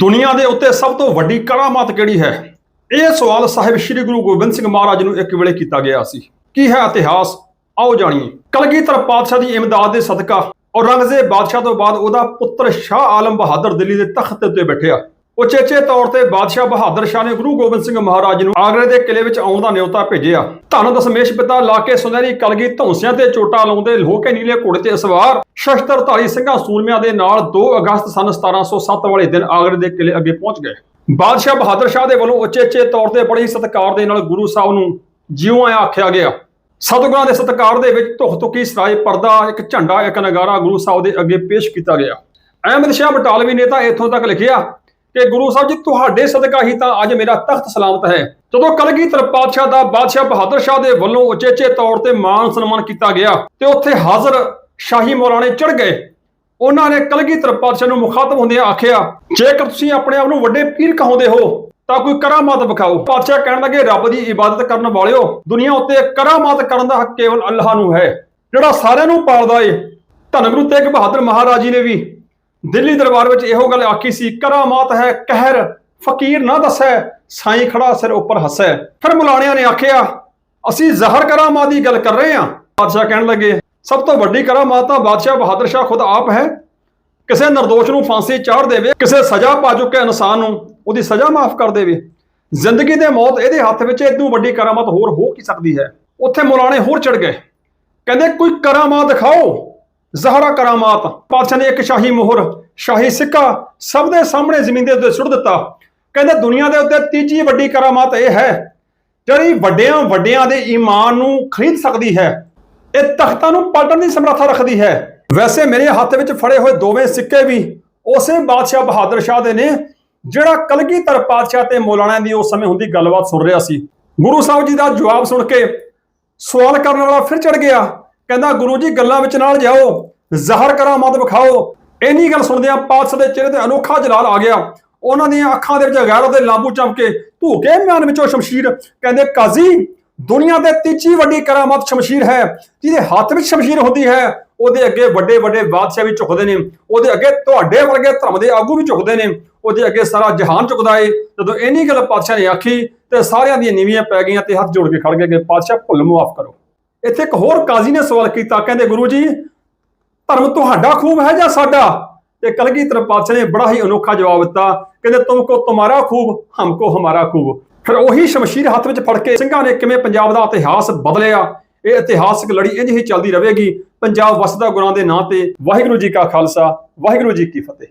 ਦੁਨੀਆ ਦੇ ਉੱਤੇ ਸਭ ਤੋਂ ਵੱਡੀ ਕਰਾਮਾਤ ਕਿਹੜੀ ਹੈ? ਇਹ ਸਵਾਲ ਸਾਹਿਬ ਸ੍ਰੀ ਗੁਰੂ ਗੋਬਿੰਦ ਸਿੰਘ ਮਹਾਰਾਜ ਨੂੰ ਇੱਕ ਵੇਲੇ ਕੀਤਾ ਗਿਆ ਸੀ। ਕੀ ਹੈ ਇਤਿਹਾਸ? ਆਓ ਜਾਣੀਏ। ਕਲਗੀਧਰ ਪਾਤਸ਼ਾਹ ਦੀ ਇਮਦਾਦ ਦੇ ਸਦਕਾ ਔਰੰਗਜ਼ੇਬ ਬਾਦਸ਼ਾਹ ਤੋਂ ਬਾਅਦ ਉਹਦਾ ਪੁੱਤਰ ਸ਼ਾਹ ਆਲਮ ਬਹਾਦਰ ਦਿੱਲੀ ਦੇ ਤਖਤ ਉੱਤੇ ਬੈਠਿਆ। ਉਚੇਚੇ ਤੌਰ ਤੇ ਬਾਦਸ਼ਾਹ ਬਹਾਦਰ ਸ਼ਾਹ ਨੇ ਗੁਰੂ ਗੋਬਿੰਦ ਸਿੰਘ ਮਹਾਰਾਜ ਨੂੰ ਆਗਰੇ ਦੇ ਕਿਲੇ ਵਿੱਚ ਆਉਣ ਦਾ ਨਿਯੋਤਾ ਭੇਜਿਆ। ਧੰਨ ਦਸ਼ਮੇਸ਼ ਪਿਤਾ ਲਾ ਕੇ ਸੁਨਹਿਰੀ ਕਲਗੀ ਧੌਂਸਿਆਂ ਤੇ ਚੋਟਾ ਲਾਉਂਦੇ ਲੋਹਕੇ ਨੀਲੇ ਘੋੜੇ ਤੇ ਸਵਾਰ ਸ਼ਸਤਰਧਾਰੀ ਸਿੰਘਾਂ ਸੂਰਮਿਆਂ ਦੇ ਨਾਲ 2 ਅਗਸਤ ਸਨ 1707 ਵਾਲੇ ਦਿਨ ਆਗਰੇ ਦੇ ਕਿਲੇ ਅੱਗੇ ਪਹੁੰਚ ਗਏ। ਬਾਦਸ਼ਾਹ ਬਹਾਦਰ ਸ਼ਾਹ ਦੇ ਵੱਲੋਂ ਉਚੇਚੇ ਤੌਰ ਤੇ ਬੜੀ ਸਤਿਕਾਰ ਦੇ ਨਾਲ ਗੁਰੂ ਸਾਹਿਬ ਨੂੰ ਜਿਉਂ ਆਇਆ ਆਖਿਆ ਗਿਆ। ਸਤਿਗੁਰਾਂ ਦੇ ਸਤਿਕਾਰ ਦੇ ਵਿੱਚ ਧੁਖ ਧੁਕੀ ਸਰਾਏ ਪਰਦਾ, ਇੱਕ ਝੰਡਾ, ਇੱਕ ਨਗਾਰਾ ਗੁਰੂ ਸਾਹਿਬ ਦੇ ਅੱਗੇ ਪੇਸ਼ ਕੀਤਾ ਗਿਆ। ਅਹਿਮਦ ਸ਼ਾਹ ਬਟਾਲਵੀ ਨੇ ਤਾਂ ਇੱਥੋਂ ਤੱਕ ਲਿਖਿਆ ਕਿ ਗੁਰੂ ਸਾਹਿਬ ਜੀ, ਤੁਹਾਡੇ ਸਦਕਾ ਹੀ ਤਾਂ ਅੱਜ ਮੇਰਾ ਤਖਤ ਸਲਾਮਤ ਹੈ। ਜਦੋਂ ਕਲਗੀਧਰ ਪਾਤਸ਼ਾਹ ਦਾ ਬਾਦਸ਼ਾਹ ਬਹਾਦਰ ਸ਼ਾਹ ਦੇ ਵੱਲੋਂ ਉਚੇਚੇ ਤੌਰ ਤੇ ਮਾਨ ਸਨਮਾਨ ਕੀਤਾ ਗਿਆ ਤੇ ਉੱਥੇ ਹਾਜ਼ਰ ਸ਼ਾਹੀ ਮੌਲਾਣੇ ਚੜ ਗਏ, ਉਹਨਾਂ ਨੇ ਕਲਗੀਧਰ ਪਾਤਸ਼ਾਹ ਨੂੰ ਮੁਖਾਤਬ ਹੁੰਦਿਆਂ ਆਖਿਆ, ਜੇਕਰ ਤੁਸੀਂ ਆਪਣੇ ਆਪ ਨੂੰ ਵੱਡੇ ਪੀਰ ਕਹਾਉਂਦੇ ਹੋ, ਤਾਂ ਕੋਈ ਕਰਾਮਾਤ ਵਿਖਾਓ। ਪਾਤਸ਼ਾਹ ਕਹਿਣ ਲੱਗੇ, ਰੱਬ ਦੀ ਇਬਾਦਤ ਕਰਨ ਵਾਲਿਓ, ਦੁਨੀਆ ਉੱਤੇ ਕਰਾਮਾਤ ਕਰਨ ਦਾ ਹੱਕ ਕੇਵਲ ਅੱਲਾਹ ਨੂੰ ਹੈ, ਜਿਹੜਾ ਸਾਰਿਆਂ ਨੂੰ ਪਾਲਦਾ ਏ। ਧੰਨ ਗੁਰੂ ਤੇਗ ਬਹਾਦਰ ਮਹਾਰਾਜ ਜੀ ਨੇ ਵੀ ਦਿੱਲੀ ਦਰਬਾਰ ਵਿੱਚ ਇਹੋ ਗੱਲ ਆਖੀ ਸੀ ਕਰਾਮਾਤ ਹੈ, ਕਹਿਰ ਫਕੀਰ ਨਾ ਦੱਸੈ, ਸਾਈਂ ਖੜਾ ਸਿਰ ਉੱਪਰ ਹੱਸੈ। ਫਿਰ ਮੁਲਾਣਿਆਂ ਨੇ ਆਖਿਆ, ਅਸੀਂ ਜ਼ਹਰ ਕਰਾਮਾਤ ਦੀ ਗੱਲ ਕਰ ਰਹੇ ਹਾਂ। ਬਾਦਸ਼ਾਹ ਕਹਿਣ ਲੱਗੇ, ਸਭ ਤੋਂ ਵੱਡੀ ਕਰਾਮਾਤ ਤਾਂ ਬਾਦਸ਼ਾਹ ਬਹਾਦਰ ਸ਼ਾਹ ਖੁਦ ਆਪ ਹੈ। ਕਿਸੇ ਨਿਰਦੋਸ਼ ਨੂੰ ਫਾਂਸੀ ਚਾੜ ਦੇਵੇ, ਕਿਸੇ ਸਜ਼ਾ ਪਾ ਚੁੱਕੇ ਇਨਸਾਨ ਨੂੰ, ਉਹਦੀ ਸਜ਼ਾ ਮਾਫ ਕਰ ਦੇਵੇ। ਜ਼ਿੰਦਗੀ ਤੇ ਮੌਤ ਇਹਦੇ ਹੱਥ ਵਿੱਚ ਇਦੋਂ ਵੱਡੀ ਕਰਾਮਾਤ ਹੋਰ ਹੋ ਕੀ ਸਕਦੀ ਹੈ? ਉੱਥੇ ਮੁਲਾਣੇ ਹੋਰ ਚੜ ਗਏ। ਕਹਿੰਦੇ, ਕੋਈ ਕਰਾਮਾਤ ਦਿਖਾਓ। ਜ਼ਹਰਾ ਕਰਾਮਾਤ, ਪਾਤਸ਼ਾਹ ਨੇ ਇੱਕ ਸ਼ਾਹੀ ਮੋਹਰ, ਸ਼ਾਹੀ ਸਿੱਕਾ ਸਭ ਦੇ ਸਾਹਮਣੇ ਜ਼ਮੀਨ ਦੇ ਉੱਤੇ ਸੁੱਟ ਦਿੱਤਾ। ਕਹਿੰਦੇ, ਦੁਨੀਆ ਦੇ ਉੱਤੇ ਤੀਜੀ ਵੱਡੀ ਕਰਾਮਾਤ ਇਹ ਹੈ, ਜਿਹੜੀ ਵੱਡਿਆਂ ਵੱਡਿਆਂ ਦੇ ਈਮਾਨ ਨੂੰ ਖਰੀਦ ਸਕਦੀ ਹੈ। ਇਹ ਤਖਤਾਂ ਨੂੰ ਪਲਟਣ ਦੀ ਸਮਰੱਥਾ ਰੱਖਦੀ ਹੈ। ਵੈਸੇ ਮੇਰੇ ਹੱਥ ਵਿੱਚ ਫੜੇ ਹੋਏ ਦੋਵੇਂ ਸਿੱਕੇ ਵੀ ਉਸੇ ਬਾਦਸ਼ਾਹ ਬਹਾਦਰ ਸ਼ਾਹ ਦੇ ਨੇ, ਜਿਹੜਾ ਕਲਗੀਧਰ ਪਾਤਸ਼ਾਹ ਤੇ ਮੌਲਾਣਾ ਦੀ ਉਸ ਸਮੇਂ ਹੁੰਦੀ ਗੱਲਬਾਤ ਸੁਣ ਰਿਹਾ ਸੀ। ਗੁਰੂ ਸਾਹਿਬ ਜੀ ਦਾ ਜਵਾਬ ਸੁਣ ਕੇ ਸਵਾਲ ਕਰਨ ਵਾਲਾ ਫਿਰ ਚੜ ਗਿਆ। ਕਹਿੰਦਾ, ਗੁਰੂ ਜੀ, ਗੱਲਾਂ ਵਿੱਚ ਨਾਲ ਜਾਓ, ਜ਼ਹਰ ਕਰਾਮਾਤ ਵਿਖਾਓ। ਇੰਨੀ ਗੱਲ ਸੁਣਦਿਆਂ ਪਾਤਸ਼ਾਹ ਦੇ ਚਿਹਰੇ ਤੇ ਅਨੋਖਾ ਜਲਾਲ ਆ ਗਿਆ। ਉਹਨਾਂ ਦੀਆਂ ਅੱਖਾਂ ਦੇ ਵਿੱਚ ਗੈਰਤ ਦੇ ਲਾਂਬੂ ਚਮਕੇ ਧੂਕੇ ਮਿਆਨ ਵਿੱਚੋਂ ਸ਼ਮਸ਼ੀਰ ਕਹਿੰਦੇ, ਕਾਜ਼ੀ, ਦੁਨੀਆ ਦੇ ਤੀਜੀ ਵੱਡੀ ਕਰਾਮਾਤ ਸ਼ਮਸ਼ੀਰ ਹੈ, ਜਿਹਦੇ ਹੱਥ ਵਿੱਚ ਸ਼ਮਸ਼ੀਰ ਹੁੰਦੀ ਹੈ। ਉਹਦੇ ਅੱਗੇ ਵੱਡੇ ਵੱਡੇ ਬਾਦਸ਼ਾਹ ਵੀ ਝੁਕਦੇ ਨੇ। ਉਹਦੇ ਅੱਗੇ ਤੁਹਾਡੇ ਵਰਗੇ ਧਰਮ ਦੇ ਆਗੂ ਵੀ ਝੁਕਦੇ ਨੇ। ਉਹਦੇ ਅੱਗੇ ਸਾਰਾ ਜਹਾਨ ਝੁਕਦਾ ਏ। ਜਦੋਂ ਇੰਨੀ ਗੱਲ ਪਾਤਸ਼ਾਹ ਨੇ ਆਖੀ, ਤੇ ਸਾਰਿਆਂ ਦੀਆਂ ਨੀਵੀਆਂ ਪੈ ਗਈਆਂ ਤੇ ਹੱਥ ਜੋੜ ਕੇ ਖੜ ਗਏ ਕਿ ਪਾਤਸ਼ਾਹ, ਭੁੱਲ ਮਾਫ ਕਰੋ। ਇੱਥੇ ਇੱਕ ਹੋਰ ਕਾਜ਼ੀ ਨੇ ਸਵਾਲ ਕੀਤਾ, ਕਹਿੰਦੇ ਗੁਰੂ ਜੀ, ਧਰਮ ਤੁਹਾਡਾ ਖੂਬ ਹੈ ਜਾਂ ਸਾਡਾ? ਤੇ ਕਲਗੀਧਰ ਪਾਤਸ਼ਾਹ ਨੇ ਬੜਾ ਹੀ ਅਨੋਖਾ ਜਵਾਬ ਦਿੱਤਾ, ਕਹਿੰਦੇ ਤੁਮ ਕੋ ਤੁਮਾਰਾ ਖੂਬ ਹਮਕੋ ਹਮਾਰਾ ਖੂਬ। ਫਿਰ ਉਹੀ ਸ਼ਮਸ਼ੀਰ ਹੱਥ ਵਿੱਚ ਫੜ ਕੇ ਸਿੰਘਾਂ ਨੇ ਕਿਵੇਂ ਪੰਜਾਬ ਦਾ ਇਤਿਹਾਸ ਬਦਲਿਆ? ਇਹ ਇਤਿਹਾਸਕ ਲੜੀ ਇੰਜ ਹੀ ਚੱਲਦੀ ਰਹੇਗੀ, ਪੰਜਾਬ ਵਸਦਾ ਗੁਰਾਂ ਦੇ ਨਾਂ ਤੇ। ਵਾਹਿਗੁਰੂ ਜੀ ਕਾ ਖਾਲਸਾ, ਵਾਹਿਗੁਰੂ ਜੀ ਕੀ ਫਤਿਹ।